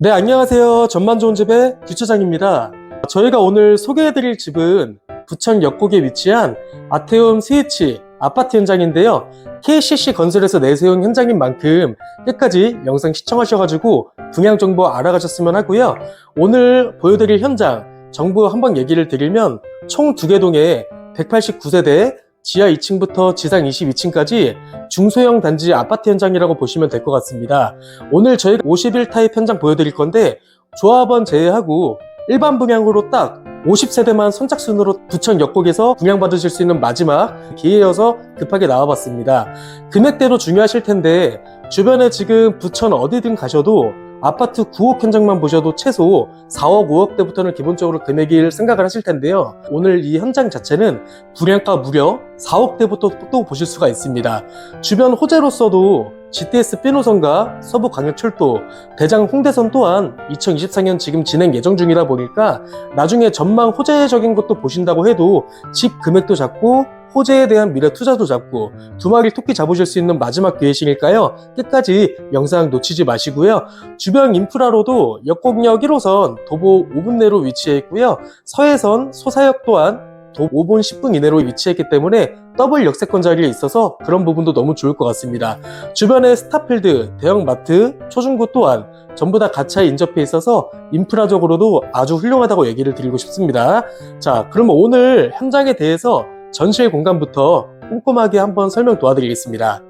네, 안녕하세요. 전만 좋은 집의 규차장입니다. 저희가 오늘 소개해드릴 집은 부천 역곡에 위치한 아테움 스위치 아파트 현장인데요. KCC 건설에서 내세운 현장인 만큼 끝까지 영상 시청하셔가지고 분양 정보 알아가셨으면 하고요. 오늘 보여드릴 현장 정보 한번 얘기를 드리면 총 두 개 동에 189세대 지하 2층부터 지상 22층까지 중소형 단지 아파트 현장이라고 보시면 될 것 같습니다. 오늘 저희가 51 타입 현장 보여드릴 건데 조합원 제외하고 일반 분양으로 딱 50세대만 선착순으로 부천 역곡에서 분양받으실 수 있는 마지막 기회여서 급하게 나와봤습니다. 금액대로 중요하실 텐데 주변에 지금 부천 어디든 가셔도 아파트 9억 현장만 보셔도 최소 4억, 5억대부터는 기본적으로 금액을 생각을 하실 텐데요. 오늘 이 현장 자체는 분양가 무려 4억대부터 또 보실 수가 있습니다. 주변 호재로서도 GTS 빼노선과 서부광역철도, 대장 홍대선 또한 2024년 지금 진행 예정 중이라 보니까 나중에 전망 호재적인 것도 보신다고 해도 집 금액도 작고 호재에 대한 미래 투자도 잡고 두 마리 토끼 잡으실 수 있는 마지막 기회시니까요. 끝까지 영상 놓치지 마시고요. 주변 인프라로도 역곡역 1호선 도보 5분 내로 위치해 있고요. 서해선 소사역 또한 도 5분 10분 이내로 위치했기 때문에 더블 역세권 자리에 있어서 그런 부분도 너무 좋을 것 같습니다. 주변에 스타필드, 대형마트, 초중고 또한 전부 다 가차에 인접해 있어서 인프라적으로도 아주 훌륭하다고 얘기를 드리고 싶습니다. 자, 그러면 오늘 현장에 대해서 전실 공간부터 꼼꼼하게 한번 설명 도와드리겠습니다.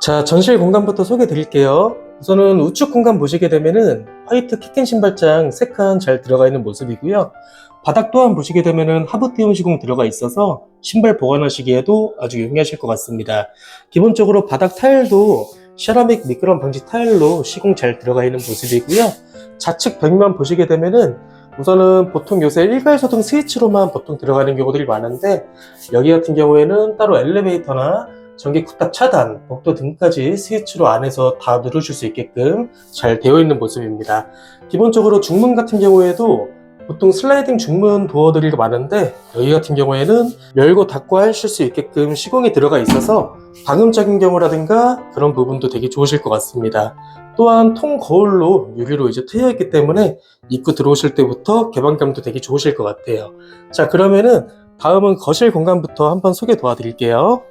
자, 전실 공간부터 소개해 드릴게요. 우선은 우측 공간 보시게 되면은 화이트 키킨 신발장 3칸 잘 들어가 있는 모습이고요. 바닥 또한 보시게 되면은 하부티움 시공 들어가 있어서 신발 보관하시기에도 아주 용이하실 것 같습니다. 기본적으로 바닥 타일도 세라믹 미끄럼 방지 타일로 시공 잘 들어가 있는 모습이고요. 좌측 벽면 보시게 되면은 우선은 보통 요새 일괄 소등 스위치로만 보통 들어가는 경우들이 많은데 여기 같은 경우에는 따로 엘리베이터나 전기 쿡탑 차단, 복도 등까지 스위치로 안에서 다 누르실 수 있게끔 잘 되어 있는 모습입니다. 기본적으로 중문 같은 경우에도 보통 슬라이딩 중문 도어들이 많은데 여기 같은 경우에는 열고 닫고 하실 수 있게끔 시공이 들어가 있어서 방음적인 경우라든가 그런 부분도 되게 좋으실 것 같습니다. 또한 통 거울로 유리로 이제 트여 있기 때문에 입구 들어오실 때부터 개방감도 되게 좋으실 것 같아요. 자 그러면은 다음은 거실 공간부터 한번 소개 도와드릴게요.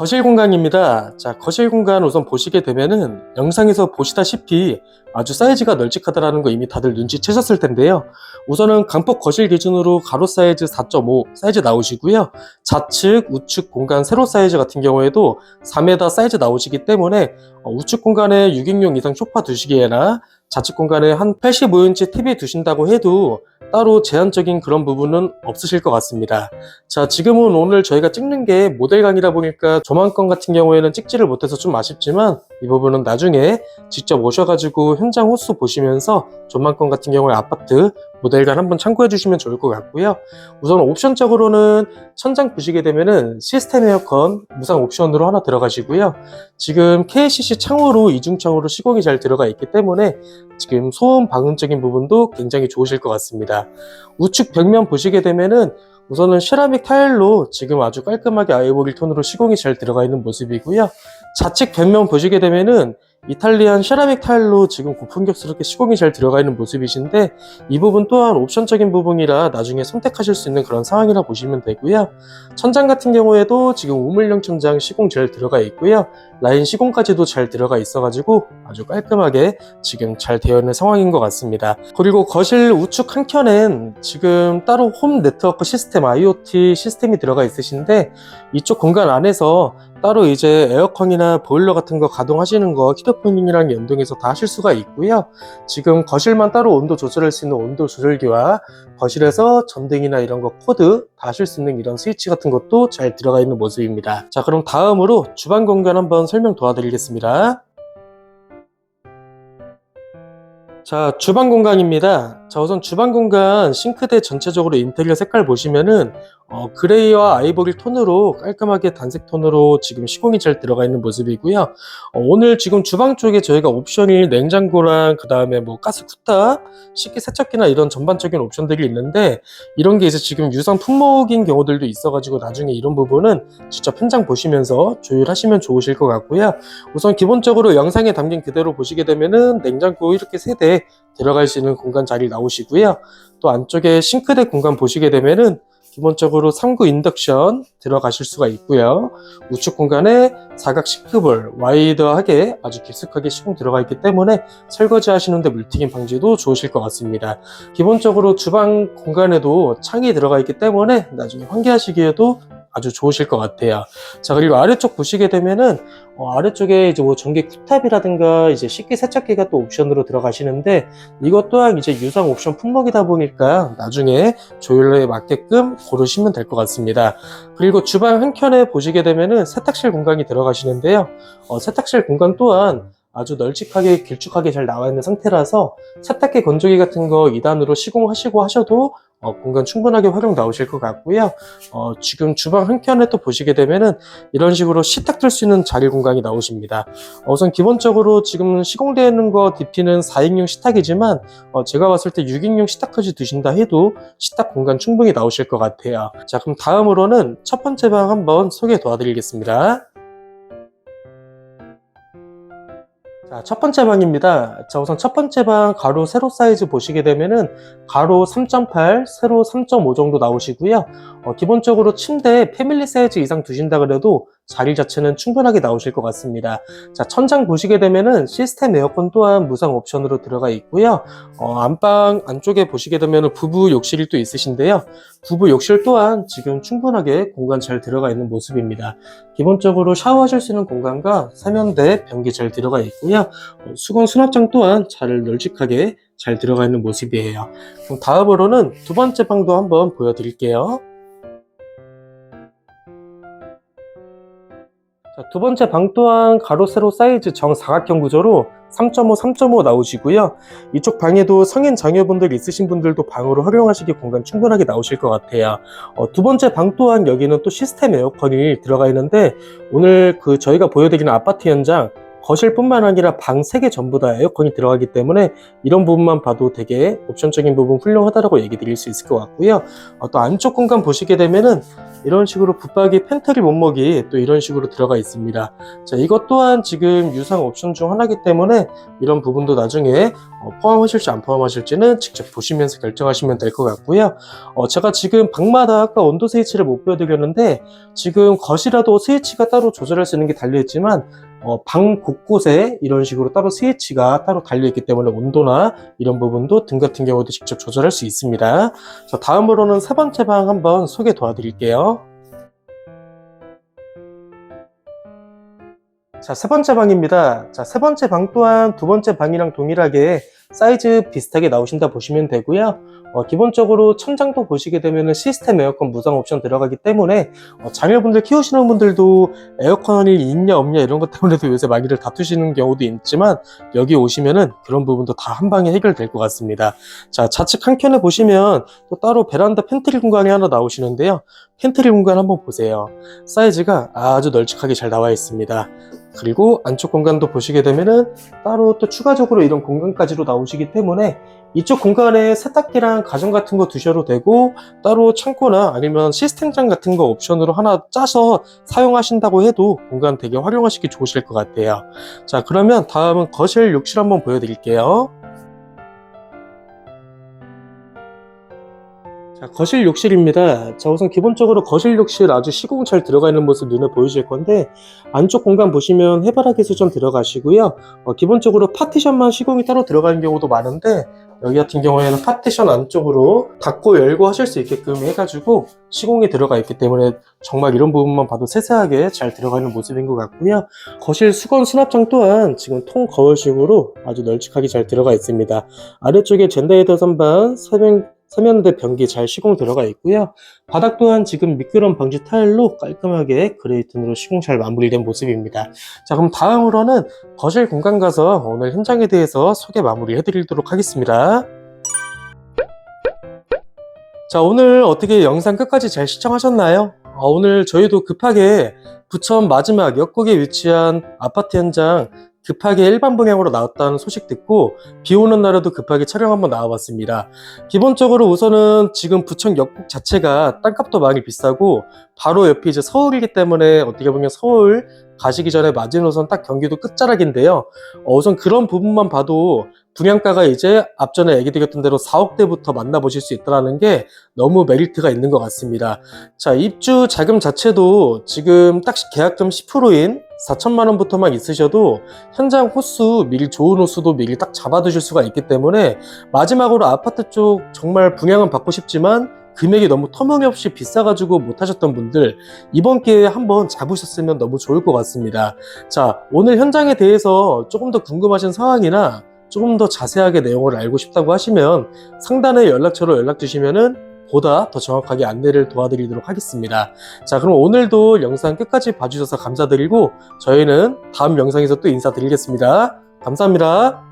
거실 공간입니다. 자, 거실 공간 우선 보시게 되면은 영상에서 보시다시피 아주 사이즈가 널찍하다라는 거 이미 다들 눈치채셨을 텐데요. 우선은 강폭 거실 기준으로 가로 사이즈 4.5 사이즈 나오시고요. 좌측, 우측 공간 세로 사이즈 같은 경우에도 4m 사이즈 나오시기 때문에 어, 우측 공간에 6인용 이상 소파 두시기에나 좌측 공간에 한 85인치 TV 두신다고 해도 따로 제한적인 그런 부분은 없으실 것 같습니다. 자, 지금은 오늘 저희가 찍는 게 모델 강이다 보니까 조만권 같은 경우에는 찍지를 못해서 좀 아쉽지만 이 부분은 나중에 직접 오셔가지고 현장 호수 보시면서 조만권 같은 경우에 아파트 모델관 한번 참고해 주시면 좋을 것 같고요. 우선 옵션적으로는 천장 보시게 되면은 시스템 에어컨 무상 옵션으로 하나 들어가시고요. 지금 KCC 창호로 이중창호로 시공이 잘 들어가 있기 때문에 지금 소음 방음적인 부분도 굉장히 좋으실 것 같습니다. 우측 벽면 보시게 되면은 우선은 세라믹 타일로 지금 아주 깔끔하게 아이보리 톤으로 시공이 잘 들어가 있는 모습이고요. 좌측 벽면 보시게 되면은 이탈리안 세라믹 타일로 지금 고품격스럽게 시공이 잘 들어가 있는 모습이신데 이 부분 또한 옵션적인 부분이라 나중에 선택하실 수 있는 그런 상황이라 보시면 되고요. 천장 같은 경우에도 지금 우물형 천장 시공 잘 들어가 있고요. 라인 시공까지도 잘 들어가 있어가지고 아주 깔끔하게 지금 잘 되어 있는 상황인 것 같습니다. 그리고 거실 우측 한켠엔 지금 따로 홈 네트워크 시스템 IoT 시스템이 들어가 있으신데 이쪽 공간 안에서 따로 이제 에어컨이나 보일러 같은 거 가동하시는 거 히터폰이랑 연동해서 다 하실 수가 있고요. 지금 거실만 따로 온도 조절할 수 있는 온도 조절기와 거실에서 전등이나 이런 거 코드 다 하실 수 있는 이런 스위치 같은 것도 잘 들어가 있는 모습입니다. 자, 그럼 다음으로 주방 공간 한번 설명 도와드리겠습니다. 자, 주방 공간입니다. 자, 우선 주방 공간 싱크대 전체적으로 인테리어 색깔 보시면은 어, 그레이와 아이보리 톤으로 깔끔하게 단색 톤으로 지금 시공이 잘 들어가 있는 모습이고요. 어, 오늘 지금 주방 쪽에 저희가 옵션이 냉장고랑 그 다음에 뭐 가스 쿠타, 식기 세척기나 이런 전반적인 옵션들이 있는데 이런 게 이제 지금 유상 품목인 경우들도 있어가지고 나중에 이런 부분은 직접 현장 보시면서 조율하시면 좋으실 것 같고요. 우선 기본적으로 영상에 담긴 그대로 보시게 되면은 냉장고 이렇게 세대 들어갈 수 있는 공간 자리 나오 시고요. 또 안쪽에 싱크대 공간 보시게 되면은 기본적으로 3구 인덕션 들어가실 수가 있고요. 우측 공간에 사각 싱크볼 와이드하게 아주 깊숙하게 시공 들어가 있기 때문에 설거지 하시는데 물튀김 방지도 좋으실 것 같습니다. 기본적으로 주방 공간에도 창이 들어가 있기 때문에 나중에 환기하시기에도 아주 좋으실 것 같아요. 자 그리고 아래쪽 보시게 되면은 어, 아래쪽에 이제 뭐 전기 쿡탑이라든가 이제 식기 세척기가 또 옵션으로 들어가시는데 이것 또한 이제 유상 옵션 품목이다 보니까 나중에 조율에 맞게끔 고르시면 될 것 같습니다. 그리고 주방 한켠에 보시게 되면은 세탁실 공간이 들어가시는데요. 어, 세탁실 공간 또한 아주 널찍하게 길쭉하게 잘 나와 있는 상태라서 세탁기 건조기 같은 거 2단으로 시공하시고 하셔도 어, 공간 충분하게 활용 나오실 것 같고요. 어, 지금 주방 한켠에 또 보시게 되면은 이런 식으로 식탁 둘수 있는 자리 공간이 나오십니다. 어, 우선 기본적으로 지금 시공되는 거 DP는 4인용 식탁이지만 어, 제가 봤을 때 6인용 식탁까지 두신다 해도 식탁 공간 충분히 나오실 것 같아요. 자 그럼 다음으로는 첫 번째 방 한번 소개 도와드리겠습니다. 자, 첫 번째 방입니다. 자, 우선 첫 번째 방 가로 세로 사이즈 보시게 되면은 가로 3.8, 세로 3.5 정도 나오시고요. 어, 기본적으로 침대 패밀리 사이즈 이상 두신다 그래도 자리 자체는 충분하게 나오실 것 같습니다. 자, 천장 보시게 되면은 시스템 에어컨 또한 무상 옵션으로 들어가 있고요. 어, 안방 안쪽에 보시게 되면은 부부 욕실이 또 있으신데요. 부부 욕실 또한 지금 충분하게 공간 잘 들어가 있는 모습입니다. 기본적으로 샤워하실 수 있는 공간과 세면대, 변기 잘 들어가 있고요. 어, 수건 수납장 또한 잘 널찍하게 잘 들어가 있는 모습이에요. 그럼 다음으로는 두 번째 방도 한번 보여드릴게요. 자, 두 번째 방 또한 가로 세로 사이즈 정사각형 구조로 3.5, 3.5 나오시고요. 이쪽 방에도 성인 자녀분들 있으신 분들도 방으로 활용하시기 공간 충분하게 나오실 것 같아요. 어, 두 번째 방 또한 여기는 또 시스템 에어컨이 들어가 있는데 오늘 그 저희가 보여드리는 아파트 현장 거실뿐만 아니라 방 3개 전부 다 에어컨이 들어가기 때문에 이런 부분만 봐도 되게 옵션적인 부분 훌륭하다고 얘기 드릴 수 있을 것 같고요. 어, 또 안쪽 공간 보시게 되면은 이런 식으로 붙박이 팬트리 몸목이 또 이런 식으로 들어가 있습니다. 자, 이것 또한 지금 유상 옵션 중 하나이기 때문에 이런 부분도 나중에 어, 포함하실지 안 포함하실지는 직접 보시면서 결정하시면 될 것 같고요. 어, 제가 지금 방마다 아까 온도 스위치를 못 보여드렸는데 지금 거실에도 스위치가 따로 조절할 수 있는 게 달려있지만 어, 방 곳곳에 이런 식으로 따로 스위치가 따로 달려있기 때문에 온도나 이런 부분도 등 같은 경우도 직접 조절할 수 있습니다. 자, 다음으로는 세 번째 방 한번 소개 도와드릴게요. 자, 세 번째 방입니다. 자, 세 번째 방 또한 두 번째 방이랑 동일하게 사이즈 비슷하게 나오신다 보시면 되고요. 어, 기본적으로 천장도 보시게 되면 시스템 에어컨 무상 옵션 들어가기 때문에 어, 자녀분들 키우시는 분들도 에어컨이 있냐 없냐 이런 것 때문에도 요새 많이들 다투시는 경우도 있지만 여기 오시면은 그런 부분도 다 한 방에 해결될 것 같습니다. 자 좌측 한켠에 보시면 또 따로 베란다 팬트리 공간이 하나 나오시는데요. 팬트리 공간 한번 보세요. 사이즈가 아주 널찍하게 잘 나와 있습니다. 그리고 안쪽 공간도 보시게 되면은 따로 또 추가적으로 이런 공간까지로 나오 시기 때문에 이쪽 공간에 세탁기랑 가전 같은 거 두셔도 되고 따로 창고나 아니면 시스템장 같은 거 옵션으로 하나 짜서 사용하신다고 해도 공간 되게 활용하시기 좋으실 것 같아요. 자 그러면 다음은 거실 욕실 한번 보여드릴게요. 자, 거실 욕실입니다. 자, 우선 기본적으로 거실 욕실 아주 시공 잘 들어가 있는 모습 눈에 보이실 건데, 안쪽 공간 보시면 해바라기 수전 들어가시고요. 어, 기본적으로 파티션만 시공이 따로 들어가는 경우도 많은데, 여기 같은 경우에는 파티션 안쪽으로 닫고 열고 하실 수 있게끔 해가지고 시공이 들어가 있기 때문에 정말 이런 부분만 봐도 세세하게 잘 들어가 있는 모습인 것 같고요. 거실 수건 수납장 또한 지금 통 거울식으로 아주 널찍하게 잘 들어가 있습니다. 아래쪽에 젠더 헤더 선반, 세면, 세면대 변기 잘 시공 들어가 있고요. 바닥 또한 지금 미끄럼 방지 타일로 깔끔하게 그레이톤으로 시공 잘 마무리된 모습입니다. 자 그럼 다음으로는 거실 공간 가서 오늘 현장에 대해서 소개 마무리 해드리도록 하겠습니다. 자, 오늘 어떻게 영상 끝까지 잘 시청하셨나요? 아, 오늘 저희도 급하게 부천 마지막 역곡에 위치한 아파트 현장 급하게 일반 방향으로 나왔다는 소식 듣고 비 오는 날에도 급하게 촬영 한번 나와봤습니다. 기본적으로 우선은 지금 부천 역곡 자체가 땅값도 많이 비싸고 바로 옆이 이제 서울이기 때문에 어떻게 보면 서울 가시기 전에 마지노선 딱 경기도 끝자락인데요. 어, 우선 그런 부분만 봐도 분양가가 이제 앞전에 얘기드렸던 대로 4억대부터 만나보실 수 있다는 게 너무 메리트가 있는 것 같습니다. 자, 입주 자금 자체도 지금 딱 계약금 10%인 4천만 원부터만 있으셔도 현장 호수 미리 좋은 호수도 미리 딱 잡아두실 수가 있기 때문에 마지막으로 아파트 쪽 정말 분양은 받고 싶지만 금액이 너무 터무니없이 비싸가지고 못하셨던 분들 이번 기회에 한번 잡으셨으면 너무 좋을 것 같습니다. 자, 오늘 현장에 대해서 조금 더 궁금하신 상황이나 조금 더 자세하게 내용을 알고 싶다고 하시면 상단에 연락처로 연락 주시면은 보다 더 정확하게 안내를 도와드리도록 하겠습니다. 자, 그럼 오늘도 영상 끝까지 봐주셔서 감사드리고 저희는 다음 영상에서 또 인사드리겠습니다. 감사합니다.